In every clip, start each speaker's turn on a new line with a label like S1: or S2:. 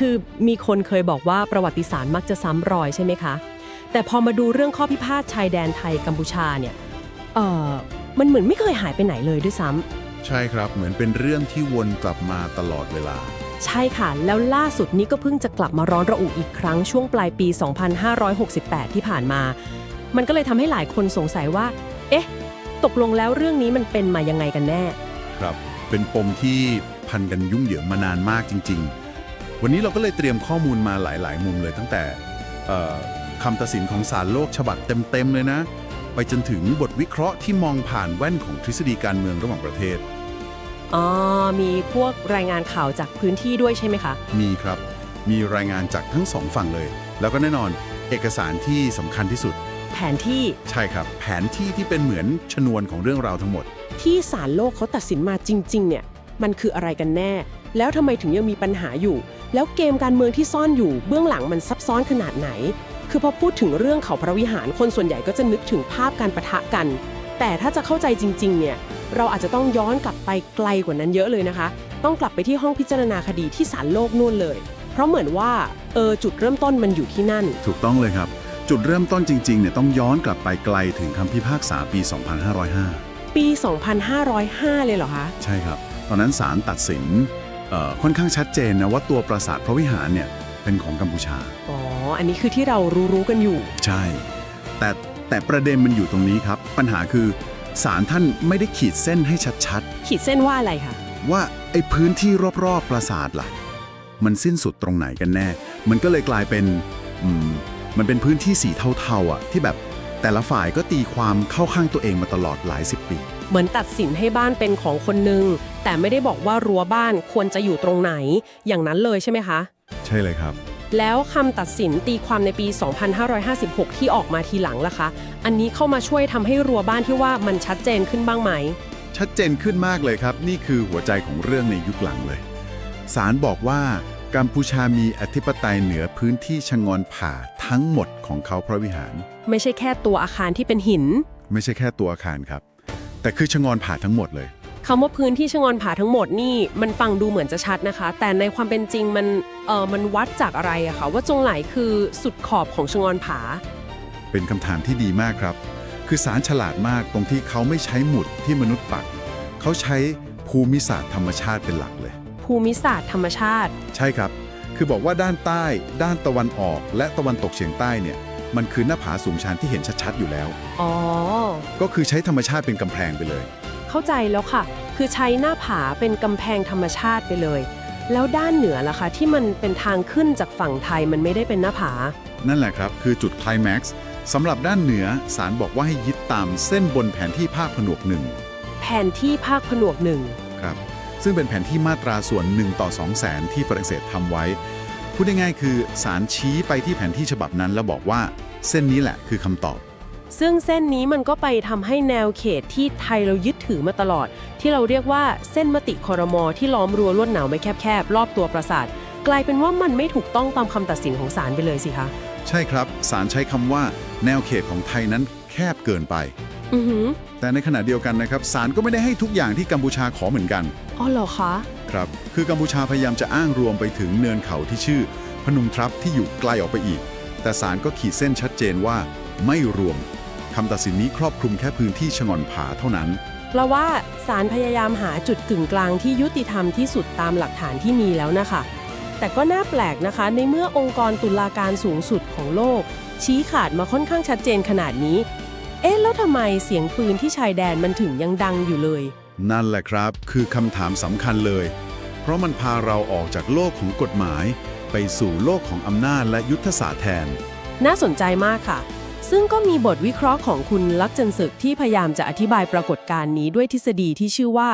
S1: คือมีคนเคยบอกว่าประวัติศาสตร์มักจะซ้ำรอยใช่ไหมคะ แต่พอมาดูเรื่องข้อพิพาทชายแดนไทยกัมพูชาเนี่ยเออมันเหมือนไม่เคยหายไปไหนเลยด้วยซ้ำ
S2: ใช่ครับเหมือนเป็นเรื่องที่วนกลับมาตลอดเวลา
S1: ใช่ค่ะ แล้วล่าสุดนี้ก็เพิ่งจะกลับมาร้อนระอุอีกครั้งช่วงปลายปี 2568 ที่ผ่านมา มันก็เลยทำให้หลายคนสงสัยว่า เอ๊ะ ตกลงแล้วเรื่องนี้มันเป็นมายังไงกันแน่
S2: ครับ เป็นปมที่พันกันยุ่งเหยิงมานานมากจริง ๆ วันนี้เราก็เลยเตรียมข้อมูลมาหลาย ๆ มุมเลยตั้งแต่เอ่อคำตัดสินของศาลโลกฉบับเต็ม ๆ เลยนะ ไปจนถึงบทวิเคราะห์ที่มองผ่านแว่นของทฤษฎีการเมืองระหว่างประเทศ
S1: อ๋อ มีพวกรายงานข่าวจากพื้นที่ด้วยใช่ไหมคะ
S2: มีครับ มีรายงานจากทั้งสองฝั่งเลย แล้วก็แน่นอนเอกสารที่สำคัญที่สุด
S1: แผนที่
S2: ใช่ครับ แผนที่ที่เป็นเหมือนชนวนของเรื่องราวทั้งหมด
S1: ที่ศาลโลกเขาตัดสินมาจริง ๆ เนี่ย มันคืออะไรกันแน่ แล้วทำไมถึงยังมีปัญหาอยู่ แล้วเกมการเมืองที่ซ่อนอยู่เบื้องหลังมันซับซ้อนขนาดไหน คือพอพูดถึงเรื่องเขาพระวิหารคนส่วนใหญ่ก็จะนึกถึงภาพการประทะกัน แต่ถ้าจะเข้าใจจริง ๆ เนี่ย เราอาจจะต้องย้อนกลับไปไกลกว่านั้นเยอะเลยนะคะ ต้องกลับไปที่ห้องพิจารณาคดีที่ศาลโลกนู่นเลย เพราะเหมือนว่าเออจุดเริ่มต้นมันอยู่ที่นั่น
S2: ถูกต้องเลยครับ จุดเริ่มต้นจริงๆเนี่ยต้องย้อนกลับไปไกลถึงคำพิพากษาปี 2505
S1: ปี 2505 เลยเหรอคะ
S2: ใช่ครับ ตอนนั้นศาลตัดสินเอ่อ ค่อนข้างชัดเจนนะว่าตัวปราสาทพระวิหารเนี่ยเป็นของกัมพูชา
S1: อ๋อ อันนี้คือที่เรารู้ๆกันอยู่
S2: ใช่ แต่แต่ประเด็นมันอยู่ตรงนี้ครับ ปัญหาคือศาลท่านไม่ได้ขีดเส้นให้ชัด
S1: ขีดเส้นว่าอะไรคะ
S2: ๆ ว่าไอ้พื้นที่รอบๆปราสาทล่ะ มันสิ้นสุดตรงไหนกันแน่ มันก็เลยกลายเป็นอืมมันเป็นพื้นที่สีเทาๆอะที่แบบแต่ละฝ่ายก็ตีความเข้าข้างตัวเองมาตลอดหลายสิบปี
S1: เหมือนตัดสินให้บ้านเป็นของคนหนึ่งแต่ไม่ได้บอกว่ารั้วบ้านควรจะอยู่ตรงไหน อย่างนั้นเลยใช่ไหมคะ
S2: ใช่เลยครับ
S1: แล้วคำตัดสินตีความในปี 2556 ที่ออกมาทีหลังล่ะคะ อันนี้เข้ามาช่วยทำให้รั้วบ้านที่ว่ามันชัดเจนขึ้นบ้างไหม
S2: ชัดเจนขึ้นมากเลยครับ นี่คือหัวใจของเรื่องในยุคหลังเลยศาลบอกว่ากัมพูชามีอธิปไตยเหนือพื้นที่ชงอนผ่าทั้งหมดของเขาพระวิหาร
S1: ไม่ใช่แค่ตัวอาคารที่เป็นหิน
S2: ไม่ใช่แค่ตัวอาคารครับ แต่คือชงอนผ่าทั้งหมดเลย
S1: คำว่าพื้นที่ชงอนผาทั้งหมดนี่มันฟังดูเหมือนจะชัดนะคะ แต่ในความเป็นจริงมันเออมันวัดจากอะไรอะคะว่าจงไหลคือสุดขอบของชงอนผา
S2: เป็นคำถามที่ดีมากครับ คือศาลฉลาดมากตรงที่เขาไม่ใช้หมุดที่มนุษย์ปัก เขาใช้ภูมิศาสตร์ธรรมชาติเป็นหลักเลย
S1: ภูมิศาสตร์ธรรมชาติ
S2: ใช่ครับ คือบอกว่าด้านใต้ ด้านตะวันออก และตะวันตกเฉียงใต้เนี่ย มันคือหน้าผาสูงชันที่เห็นชัดๆอยู่แล้ว
S1: อ๋อ
S2: ก็คือใช้ธรรมชาติเป็นกำแพงไปเลย
S1: เข้าใจแล้วค่ะ คือใช้หน้าผาเป็นกำแพงธรรมชาติไปเลย แล้วด้านเหนือล่ะคะ ที่มันเป็นทางขึ้นจากฝั่งไทยมันไม่ได้เป็นหน้าผา
S2: นั่นแหละครับ คือจุดไคลแม็กซ์สำหรับด้านเหนือศาลบอกว่าให้ยึดตามเส้นบนแผนที่ภาคผนวกหนึ่ง
S1: แผนที่ภาคผนวกหนึ่ง
S2: ครับซึ่งเป็นแผนที่มาตราส่วน1ต่อ2 0 0แสนที่ฝรั่งเศสทำไว้ พูดง่ายๆคือศาลชี้ไปที่แผนที่ฉบับนั้นแล้วบอกว่า เส้นนี้แหละคือคำตอบ
S1: ซึ่งเส้นนี้มันก็ไปทำให้แนวเขตที่ไทยเรายึดถือมาตลอด ที่เราเรียกว่าเส้นมติคอรมอที่ล้อมรั้วลวดหนาวไว้แคบๆรอบตัวปราสาทกลายเป็นว่ามันไม่ถูกต้องตามคำตัดสินของศาลไปเลยสิคะ
S2: ใช่ครับศาลใช้คำว่า แนวเขตของไทยนั้นแคบเกินไป
S1: อือหือ
S2: แต่ในขณะเดียวกันนะครับศาลก็ไม่ได้ให้ทุกอย่างที่กัมพูชาขอเหมือนกัน
S1: อ๋อเหรอคะ
S2: ครับ คือกัมพูชาพยายามจะอ้างรวมไปถึงเนินเขาที่ชื่อ พนุมทรัพย์ที่อยู่ไกลออกไปอีก แต่ศาลก็ขีดเส้นชัดเจนว่า ไม่รวมคำตัดสินนี้ครอบคลุมแค่พื้นที่ชงอนผาเท่านั้น
S1: เพราะว่าศาลพยายามหาจุดกึ่งกลางที่ยุติธรรมที่สุดตามหลักฐานที่มีแล้วนะคะ แต่ก็น่าแปลกนะคะ ในเมื่อองค์กรตุลาการสูงสุดของโลก ชี้ขาดมาค่อนข้างชัดเจนขนาดนี้ เอ๊ะแล้วทำไมเสียงปืนที่ชายแดนมันถึงยังดังอยู่เลย
S2: นั่นแหละครับ คือคำถามสำคัญเลย เพราะมันพาเราออกจากโลกของกฎหมาย ไปสู่โลกของอำนาจและยุทธศาสตร์แทน
S1: น่าสนใจมากค่ะ ซึ่งก็มีบทวิเคราะห์ของคุณลักษณ์จันศึกที่พยายามจะอธิบายปรากฏการณ์นี้ด้วยทฤษฎีที่ชื่อว่า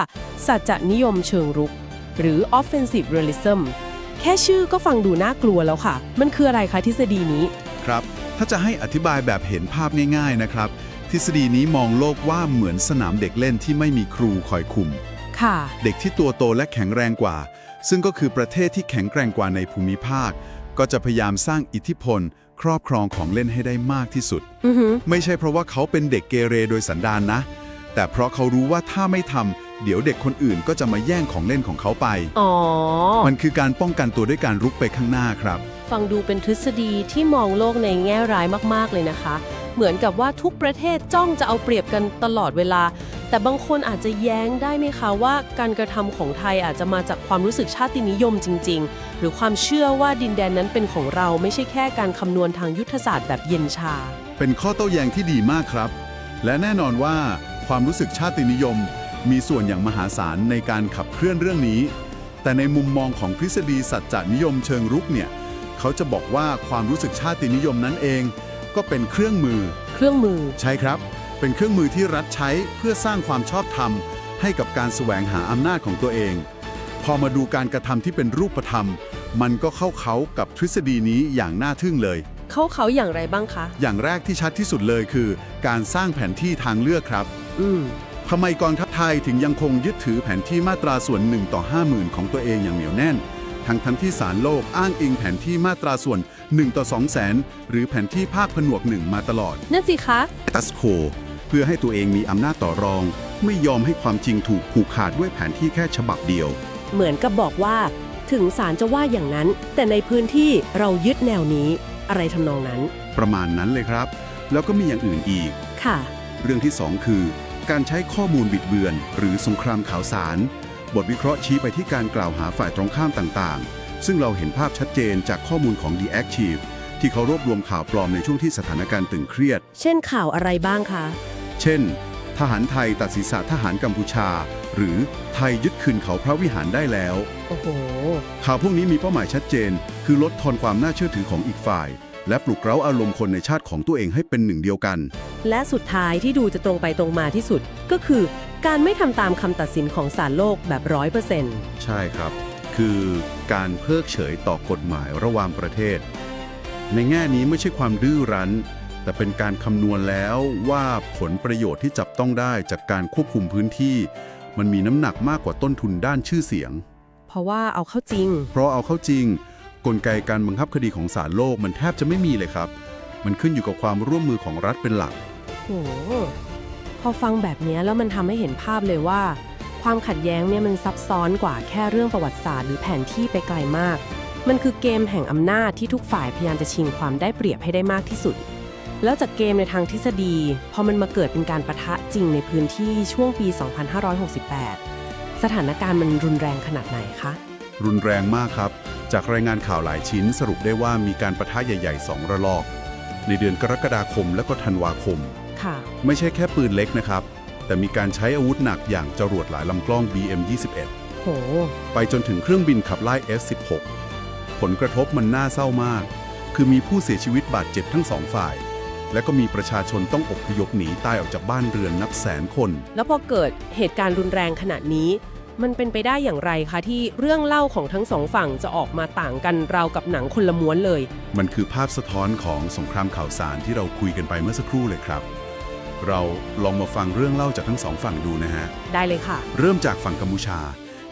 S1: สัจจนิยมเชิงรุก หรือ offensive realism แค่ชื่อก็ฟังดูน่ากลัวแล้วค่ะ มันคืออะไรคะทฤษฎีนี้
S2: ครับ ถ้าจะให้อธิบายแบบเห็นภาพง่าย ๆ นะครับท ฤษฎีนี้มองโลกว่าเหมือนสนามเด็กเล่นที่ไม่มีครูคอยคุม
S1: ค่ะ
S2: เด็กที่ตัวโตและแข็งแรงกว่า ซึ่งก็คือประเทศที่แข็งแกร่งกว่าในภูมิภาค ก็จะพยายามสร้างอิทธิพล ครอบครองของเล่นให้ได้มากที่สุด
S1: อือหือ
S2: ไม่ใช่เพราะว่าเขาเป็นเด็กเกเรโดยสันดานนะแแต่เพราะเขารู้ว่าถ้าไม่ทำเดี๋ยวเด็กคนอื่นก็จะมาแย่งของเล่นของเขาไป
S1: อ๋อ
S2: มันคือการป้องกันตัวด้วยการรุกไปข้างหน้าครับ
S1: ฟังดูเป็นทฤษฎีที่มองโลกในแง่ร้ายมาก ๆ เลยนะคะ เหมือนกับว่าทุกประเทศจ้องจะเอาเปรียบกันตลอดเวลา แต่บางคนอาจจะแย้งได้ไหมคะว่าการกระทำของไทยอาจจะมาจากความรู้สึกชาตินิยมจริง ๆ หรือความเชื่อว่าดินแดนนั้นเป็นของเราไม่ใช่แค่การคำนวณทางยุทธศาสตร์แบบเย็นชา
S2: เป็นข้อโต้แย้งที่ดีมากครับ และแน่นอนว่าความรู้สึกชาตินิยม มีส่วนอย่างมหาศาลในการขับเคลื่อนเรื่องนี้ แต่ในมุมมองของทฤษฎีสัจจนิยมเชิงรุกเนี่ยเขาจะบอกว่าความรู้สึกชาตินิยมนั้นเอง ก็เป็นเครื่องมือ
S1: เครื่องมือ
S2: ใช่ครับ เป็นเครื่องมือที่รัฐใช้เพื่อสร้างความชอบธรรม ให้กับการแสวงหาอำนาจของตัวเอง พอมาดูการกระทำที่เป็นรูปธรรม มันก็เข้าเขากับทฤษฎีนี้อย่างน่าทึ่งเลย
S1: เข้าเขาอย่างไรบ้างคะ
S2: อย่างแรกที่ชัดที่สุดเลยคือ การสร้างแผนที่ทางเลือกครับ
S1: อืม
S2: ทำไมกองทัพไทยถึงยังคงยึดถือแผนที่มาตราส่วน1ต่อ50,000 ของตัวเองอย่างเหนียวแน่น ทั้งทั้งที่สารโลกอ้างอิงแผนที่มาตราส่วน 1 ต่อ200,000หรือแผนที่ภาคผนวกหนึ่งมาตลอด
S1: นั่นสิคะ
S2: ตัสโคเพื่อให้ตัวเองมีอำนาจต่อรอง ไม่ยอมให้ความจริงถูกผูกขาดด้วยแผนที่แค่ฉบับเดียว
S1: เหมือนกับบอกว่า ถึงศาลจะว่าอย่างนั้น แต่ในพื้นที่เรายึดแนวนี้ อะไรทำนองนั้น
S2: ประมาณนั้นเลยครับ แล้วก็มีอย่างอื่นอีก
S1: ค่ะ
S2: เรื่องที่ 2 คือ การใช้ข้อมูลบิดเบือน หรือสงครามข่าวสาร บทวิเคราะห์ชี้ไปที่การกล่าวหาฝ่ายตรงข้ามต่างๆ ซึ่งเราเห็นภาพชัดเจนจากข้อมูลของ The Active ที่เขารวบรวมข่าวปลอมในช่วงที่สถานการณ์ตึงเครียด
S1: เช่นข่าวอะไรบ้างคะ
S2: เช่น ทหารไทยตัดศีรษะทหารกัมพูชา หรือไทยยึดคืนเขาพระวิหารได้แล้ว
S1: โอ้โห
S2: ข่าวพวกนี้มีเป้าหมายชัดเจน คือลดทอนความน่าเชื่อถือของอีกฝ่าย และปลุกเร้าอารมณ์คนในชาติของตัวเองให้เป็นหนึ่งเดียวกัน
S1: และสุดท้ายที่ดูจะตรงไปตรงมาที่สุด ก็คือ การไม่ทำตามคำตัดสินของศาลโลกแบบร้อยเปอร์เซ็นต์
S2: ใช่ครับ คือการเพิกเฉยต่อกฎหมายระหว่างประเทศ ในแง่นี้ไม่ใช่ความดื้อรั้น แต่เป็นการคำนวณแล้วว่าผลประโยชน์ที่จับต้องได้จากการควบคุมพื้นที่ มันมีน้ำหนักมากกว่าต้นทุนด้านชื่อเสียง
S1: เพราะว่าเอาเข้าจริง
S2: เพราะเอาเข้าจริง กลไกการบังคับคดีของศาลโลกมันแทบจะไม่มีเลยครับ มันขึ้นอยู่กับความร่วมมือของรัฐเป็นหลัก
S1: โห พอฟังแบบนี้แล้วมันทำให้เห็นภาพเลยว่า ความขัดแย้งเนี่ยมันซับซ้อนกว่าแค่เรื่องประวัติศาสตร์หรือแผนที่ไปไกลมาก มันคือเกมแห่งอำนาจที่ทุกฝ่ายพยายามจะชิงความได้เปรียบให้ได้มากที่สุด แล้วจากเกมในทางทฤษฎี พอมันมาเกิดเป็นการประทะจริงในพื้นที่ช่วงปี 2568 สถานการณ์มันรุนแรงขนาดไหนคะ
S2: รุนแรงมากครับ จากรายงานข่าวหลายชิ้นสรุปได้ว่ามีการประทะใหญ่ ๆ 2 ระลอก ในเดือนกรกฎาคมและก็ธันวาคม
S1: ค่ะ
S2: ไม่ใช่แค่ปืนเล็กนะครับ แต่มีการใช้อาวุธหนักอย่างจรวดหลายลำกล้อง BM-21
S1: โห
S2: ไปจนถึงเครื่องบินขับไล่ S-16 ผลกระทบมันน่าเศร้ามาก คือมีผู้เสียชีวิตบาดเจ็บทั้งสองฝ่าย และก็มีประชาชนต้องอพยพหนีตายออกจากบ้านเรือนนับแสนคน
S1: แล้วพอเกิดเหตุการณ์รุนแรงขนาดนี้ มันเป็นไปได้อย่างไรคะที่เรื่องเล่าของทั้งสองฝั่งจะออกมาต่างกันราวกับหนังคนละม้วนเลย
S2: มันคือภาพสะท้อนของสงครามข่าวสารที่เราคุยกันไปเมื่อสักครู่เลยครับ เราลองมาฟังเรื่องเล่าจากทั้งสองฝั่งดูนะฮะ
S1: ได้เลยค่ะ
S2: เริ่มจากฝั่งกัมพูชา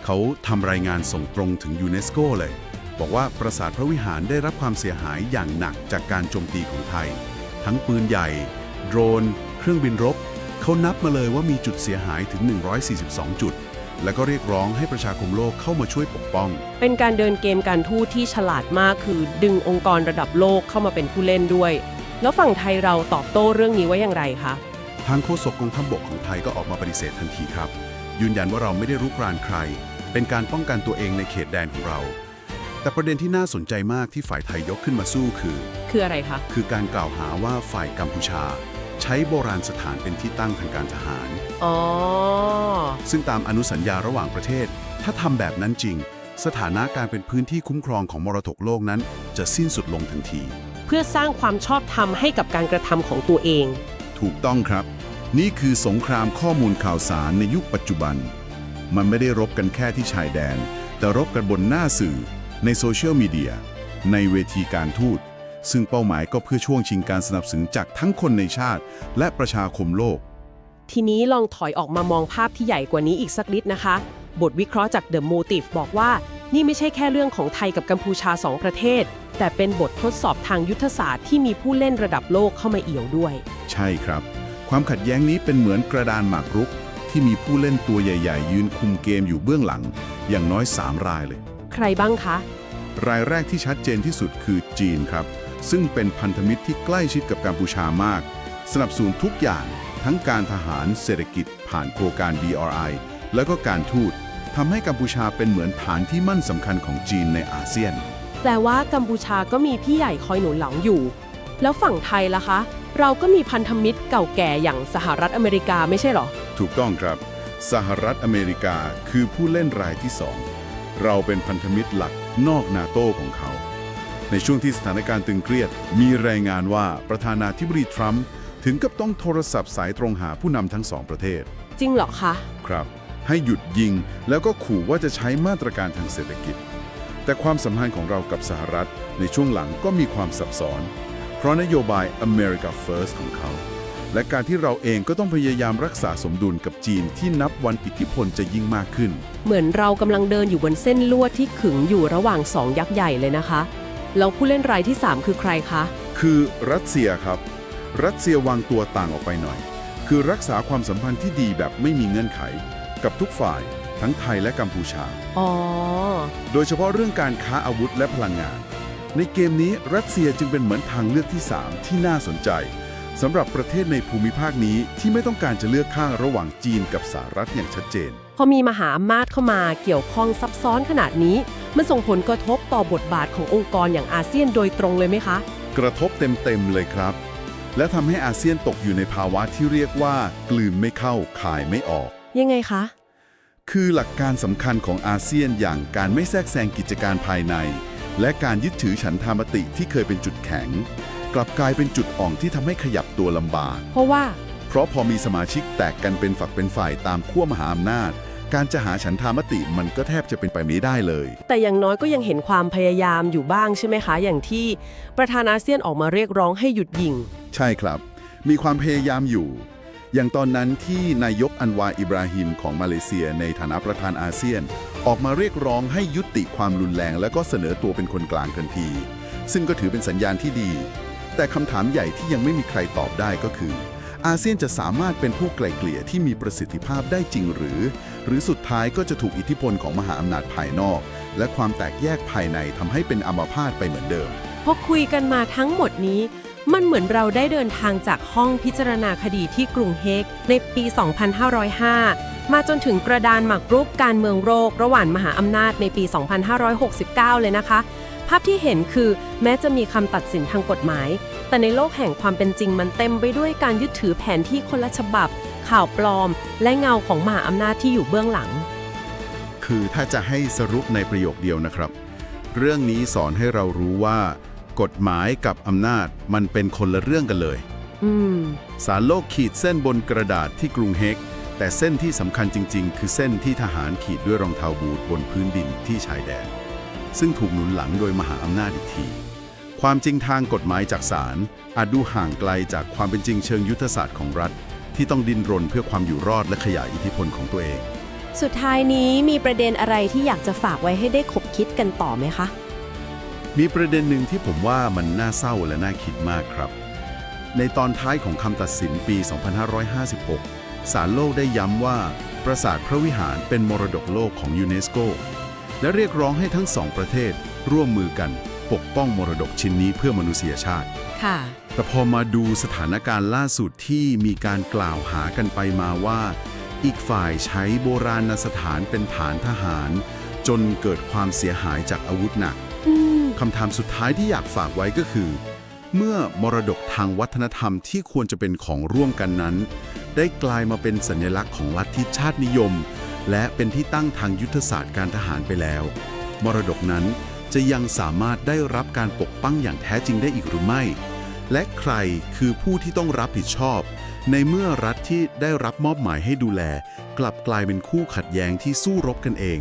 S2: เขาทำรายงานส่งตรงถึงยูเนสโกเลย บอกว่าปราสาทพระวิหารได้รับความเสียหายอย่างหนักจากการโจมตีของไทย ทั้งปืนใหญ่ โดรน เครื่องบินรบ เขานับมาเลยว่ามีจุดเสียหายถึง 142 จุด แล้วก็เรียกร้องให้ประชาคมโลกเข้ามาช่วยปกป้อง
S1: เป็นการเดินเกมการทูตที่ฉลาดมากคือดึงองค์กรระดับโลกเข้ามาเป็นผู้เล่นด้วย แล้วฝั่งไทยเราตอบโต้เรื่องนี้ว่าอย่างไรคะ
S2: ทางโฆษกกองทัพบกของไทยก็ออกมาปฏิเสธทันทีครับ ยืนยันว่าเราไม่ได้รุกรานใคร เป็นการป้องกันตัวเองในเขตแดนของเรา แต่ประเด็นที่น่าสนใจมากที่ฝ่ายไทยยกขึ้นมาสู้คือ
S1: คืออะไรคะ
S2: คือการกล่าวหาว่าฝ่ายกัมพูชา ใช้โบราณสถานเป็นที่ตั้งทางการทหาร
S1: อ๋อ
S2: ซึ่งตามอนุสัญญาระหว่างประเทศ ถ้าทำแบบนั้นจริง สถานะการเป็นพื้นที่คุ้มครองของมรดกโลกนั้น จะสิ้นสุดลงทันที
S1: เพื่อสร้างความชอบธรรมให้กับการกระทำของตัวเอง
S2: ถูกต้องครับ นี่คือสงครามข้อมูลข่าวสารในยุคปัจจุบัน มันไม่ได้รบกันแค่ที่ชายแดน แต่รบกันบนหน้าสื่อ ในโซเชียลมีเดีย ในเวทีการทูต ซึ่งเป้าหมายก็เพื่อช่วงชิงการสนับสนุนจากทั้งคนในชาติ และประชาคมโลก
S1: ทีนี้ลองถอยออกมามองภาพที่ใหญ่กว่านี้อีกสักนิดนะคะ บทวิเคราะห์จาก The Motive บอกว่า นี่ไม่ใช่แค่เรื่องของไทยกับกัมพูชาสองประเทศ แต่เป็นบททดสอบทางยุทธศาสตร์ที่มีผู้เล่นระดับโลกเข้ามาเอี่ยวด้วย
S2: ใช่ครับ ความขัดแย้งนี้เป็นเหมือนกระดานหมากรุก ที่มีผู้เล่นตัวใหญ่ ๆ ยืนคุมเกมอยู่เบื้องหลัง อย่างน้อย 3 รายเลย
S1: ใครบ้างคะ
S2: รายแรกที่ชัดเจนที่สุดคือจีนครับ ซึ่งเป็นพันธมิตรที่ใกล้ชิดกับกัมพูชามาก สนับสนุนทุกอย่างทั้งการทหารเศรษฐกิจ ผ่านโครงการ BRI แล้วก็การทูตทำให้กัมพูชาเป็นเหมือนฐานที่มั่นสำคัญของจีนในอาเซียน
S1: แปลว่ากัมพูชาก็มีพี่ใหญ่คอยหนุนหลังอยู่ แล้วฝั่งไทยล่ะคะ เราก็มีพันธมิตรเก่าแก่อย่างสหรัฐอเมริกาไม่ใช่เหรอ
S2: ถูกต้องครับ สหรัฐอเมริกาคือผู้เล่นรายที่สองเราเป็นพันธมิตรหลักนอกนาโต้ของเขา ในช่วงที่สถานการณ์ตึงเครียด มีรายงานว่าประธานาธิบดีทรัมป์ถึงกับต้องโทรศัพท์สายตรงหาผู้นำทั้งสองประเทศ
S1: จริงเหรอคะ
S2: ครับ ให้หยุดยิงแล้วก็ขู่ว่าจะใช้มาตรการทางเศรษฐกิจ แต่ความสัมพันธ์ของเรากับสหรัฐในช่วงหลังก็มีความซับซ้อน เพราะนโยบาย America First ของเขา และการที่เราเองก็ต้องพยายามรักษาสมดุลกับจีนที่นับวันอิทธิพลจะยิ่งมากขึ้น
S1: เหมือนเรากำลังเดินอยู่บนเส้นลวดที่ขึงอยู่ระหว่างสองยักษ์ใหญ่เลยนะคะแล้วผู้เล่นรายที่ 3 คือใครคะ
S2: คือรัสเซียครับ รัสเซียวางตัวต่างออกไปหน่อย คือรักษาความสัมพันธ์ที่ดีแบบไม่มีเงื่อนไข กับทุกฝ่าย ทั้งไทยและกัมพูชา
S1: อ๋อ
S2: โดยเฉพาะเรื่องการค้าอาวุธและพลังงาน ในเกมนี้รัสเซียจึงเป็นเหมือนทางเลือกที่ 3 ที่น่าสนใจสำหรับประเทศในภูมิภาคนี้ที่ไม่ต้องการจะเลือกข้างระหว่างจีนกับสหรัฐอย่างชัดเจน
S1: พอมีมหาอำนาจเข้ามาเกี่ยวข้องซับซ้อนขนาดนี้ มันส่งผลกระทบต่อบทบาทขององค์กรอย่างอาเซียนโดยตรงเลยไหมคะ
S2: กระทบเต็ม ๆ เลยครับ และทำให้อาเซียนตกอยู่ในภาวะที่เรียกว่า กลืนไม่เข้าคายไม่ออก
S1: ยังไงคะ
S2: คือหลักการสำคัญของอาเซียนอย่างการไม่แทรกแซงกิจการภายใน และการยึดถือฉันทามติที่เคยเป็นจุดแข็ง กลับกลายเป็นจุดอ่อนที่ทำให้ขยับตัวลำบาก
S1: เพราะว่า
S2: เพราะพอมีสมาชิกแตกกันเป็นฝักเป็นฝ่ายตามขั้วมหาอำนาจ การจะหาฉันทามติมันก็แทบจะเป็นไปไม่ได้เลย
S1: แต่อย่างน้อยก็ยังเห็นความพยายามอยู่บ้างใช่ไหมคะ อย่างที่ประธานอาเซียนออกมาเรียกร้องให้หยุดยิง
S2: ใช่ครับ มีความพยายามอยู่ อย่างตอนนั้นที่นายกอันวาอิบราฮิมของมาเลเซียในฐานะประธานอาเซียน ออกมาเรียกร้องให้ยุติความรุนแรง และก็เสนอตัวเป็นคนกลางทันที ซึ่งก็ถือเป็นสัญญาณที่ดี แต่คำถามใหญ่ที่ยังไม่มีใครตอบได้ก็คือ อาเซียนจะสามารถเป็นผู้ไกล่เกลี่ยที่มีประสิทธิภาพได้จริงหรือ หรือสุดท้ายก็จะถูกอิทธิพลของมหาอำนาจภายนอก และความแตกแยกภายในทำให้เป็นอัมพาตไปเหมือนเดิม
S1: พอคุยกันมาทั้งหมดนี้ มันเหมือนเราได้เดินทางจากห้องพิจารณาคดีที่กรุงเฮกในปี 2505 มาจนถึงกระดานหมากรุกการเมืองโรค ระหว่างมหาอำนาจในปี 2569 เลยนะคะ ภาพที่เห็นคือแม้จะมีคำตัดสินทางกฎหมาย แต่ในโลกแห่งความเป็นจริงมันเต็มไปด้วยการยึดถือแผนที่คนละฉบับ ข่าวปลอม และเงาของมหาอำนาจที่อยู่เบื้องหลัง
S2: คือถ้าจะให้สรุปในประโยคเดียวนะครับ เรื่องนี้สอนให้เรารู้ว่า กฎหมายกับอำนาจมันเป็นคนละเรื่องกันเลย
S1: อืม
S2: สารโลกขีดเส้นบนกระดาษที่กรุงเฮก แต่เส้นที่สำคัญจริง ๆ คือเส้นที่ทหารขีดด้วยรองเท้าบูทบนพื้นดินที่ชายแดน ซึ่งถูกหนุนหลังโดยมหาอำนาจอีกที ความจริงทางกฎหมายจากศาลอาจดูห่างไกลจากความเป็นจริงเชิงยุทธศาสตร์ของรัฐ ที่ต้องดิ้นรนเพื่อความอยู่รอดและขยายอิทธิพลของตัวเอง
S1: สุดท้ายนี้มีประเด็นอะไรที่อยากจะฝากไว้ให้ได้ขบคิดกันต่อไหมคะ
S2: มีประเด็นหนึ่งที่ผมว่ามันน่าเศร้าและน่าคิดมากครับ ในตอนท้ายของคำตัดสินปี 2556 ศาลโลกได้ย้ำว่า ปราสาทพระวิหารเป็นมรดกโลกของยูเนสโก และเรียกร้องให้ทั้งสองประเทศ ร่วมมือกันปกป้องมรดกชิ้นนี้เพื่อมนุษยชาติ
S1: ค่ะ
S2: แต่พอมาดูสถานการณ์ล่าสุดที่มีการกล่าวหากันไปมาว่า อีกฝ่ายใช้โบราณสถานเป็นฐานทหาร จนเกิดความเสียหายจากอาวุธหนัก
S1: อืม
S2: คำถามสุดท้ายที่อยากฝากไว้ก็คือ เมื่อมรดกทางวัฒนธรรมที่ควรจะเป็นของร่วมกันนั้น ได้กลายมาเป็นสัญลักษณ์ของลัทธิชาตินิยม และเป็นที่ตั้งทางยุทธศาสตร์การทหารไปแล้ว มรดกนั้นจะยังสามารถได้รับการปกป้องอย่างแท้จริงได้อีกหรือไม่ และใครคือผู้ที่ต้องรับผิดชอบ ในเมื่อรัฐที่ได้รับมอบหมายให้ดูแล กลับกลายเป็นคู่ขัดแย้งที่สู้รบกันเอง